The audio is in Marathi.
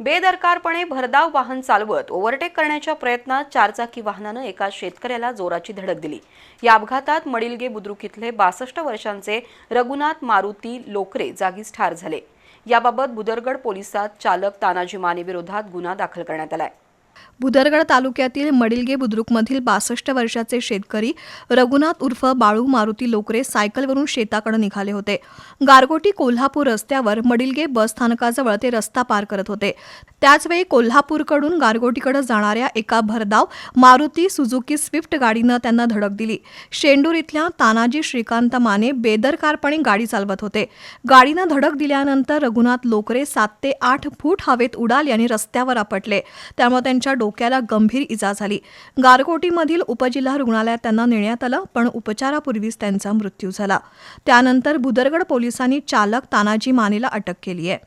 बेदरकारपणे भरधाव वाहन चालवत ओव्हरटेक करण्याच्या प्रयत्नात चारचाकी वाहनानं एका शेतकऱ्याला जोराची धडक दिली. या अपघातात मडिलगे बुद्रुक इथले बासष्ट वर्षांचे रघुनाथ मारुती लोकरे जागीच ठार झाले. याबाबत बुदरगड पोलिसात चालक तानाजी माने विरोधात गुन्हा दाखल करण्यात आलाय. बुदरगड तालुक्यातील मडिलगे बुद्रुकमधील बासष्ट वर्षाचे शेतकरी रघुनाथ उर्फ बाळू मारुती लोकरे सायकलवरून शेताकडे निघाले होते. गारगोटी कोल्हापूर रस्त्यावर मडिलगे बस स्थानकाजवळ ते रस्ता पार करत होते. त्याचवेळी कोल्हापूरकडून गारगोटीकडे जाणाऱ्या एका भरधाव मारुती सुझुकी स्विफ्ट गाडीनं त्यांना धडक दिली. शेंडूर इथल्या तानाजी श्रीकांत माने बेदरकारपणे गाडी चालवत होते. गाडीनं धडक दिल्यानंतर रघुनाथ लोकरे सात ते आठ फूट हवेत उडाल यांनी रस्त्यावर आपटले. त्यामुळे त्यांच्या डोक्याला गंभीर इजा झाली. गारकोटीमधील उपजिल्हा रुग्णालयात त्यांना नेण्यात आलं पण उपचारापूर्वीच त्यांचा मृत्यू झाला. त्यानंतर भुदरगड पोलिसांनी चालक तानाजी मानेला अटक केली आहे.